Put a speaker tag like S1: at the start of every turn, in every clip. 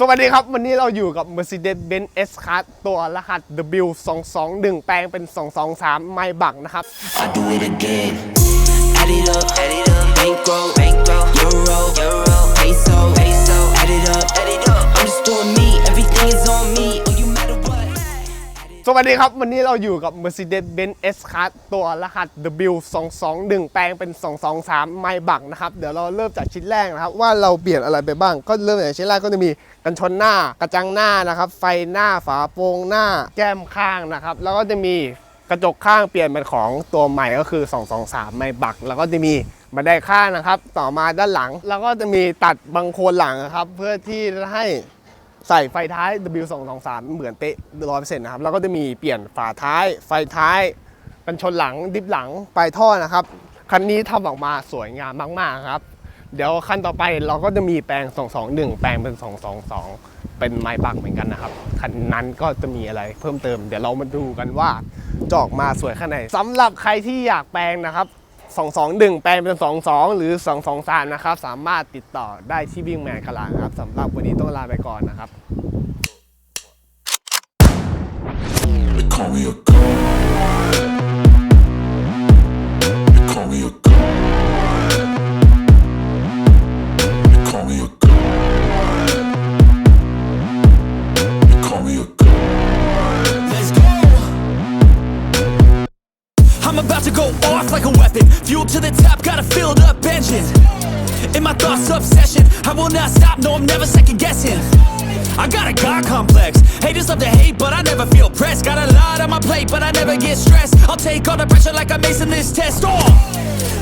S1: สวัสดีครับ วันนี้เราอยู่กับ Mercedes-Benz S-Class ตัวรหัส W221 แปลงเป็น 223 ไมบักนะครับ สวัสดีครับ วันนี้เราอยู่กับ Mercedes-Benz S-Class ตัวรหัส W221 แปลงเป็น 223 ไมบักนะครับ เดี๋ยวเราเริ่มจากชิ้นแรกนะครับ ว่าเราเปลี่ยนอะไรไปบ้าง ก็เริ่มจากชิ้นแรกก็จะมีกันชนหน้ากระจังหน้านะครับ ไฟหน้าฝาโปรงหน้าแก้มข้างนะครับ แล้วก็จะมีกระจกข้างเปลี่ยนเป็นของตัวใหม่ก็คือ 223 ไมบัก แล้วก็จะมีบันไดข้างนะครับ ต่อมาด้านหลัง แล้วก็จะมีตัดบังโคนหลังนะครับ เพื่อที่จะให้ ใส่ไฟท้าย W223 เหมือนเป๊ะร้อยเปอร์เซ็นต์นะครับ แล้วก็จะมีเปลี่ยนฝาท้าย ไฟท้ายกันชนหลังดิฟหลังปลายท่อนะครับ คันนี้ทำออกมาสวยงามมาก ๆ ครับ เดี๋ยวคันต่อไปเราก็จะมีแปลง 221 แปลงเป็น 222 เป็นไม้บักเหมือนกันนะครับ คันนั้นก็จะมีอะไรเพิ่มเติม เดี๋ยวเรามาดูกันว่าจออกมาสวยแค่ไหนสำหรับใครที่อยากแปลงนะครับ 221 แปลงเป็น 22 หรือ 223 นะครับ สามารถติดต่อได้ที่วิ่งแมนกลางครับสำหรับวันนี้ต้องลาไปก่อนนะครับ
S2: They call me a
S3: I'm about to go off like a weapon. Fuel to the top, got a filled up engine. In my thoughts, obsession. I will not stop, no, I'm never second guessing. I got a God complex. Haters love to hate, but I never feel pressed. Got a lot on my plate, but I never get stressed. I'll take all the pressure like I'm acing this test. Oh!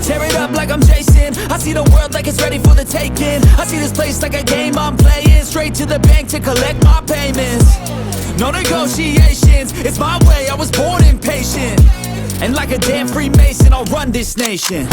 S3: Tear it up like I'm Jason. I see the world like it's ready for the taking. I see this place like a game I'm playing. Straight to the bank to collect my payments. No negotiations, it's my way. I was born impatient. And like a damn Freemason, I'll run this nation.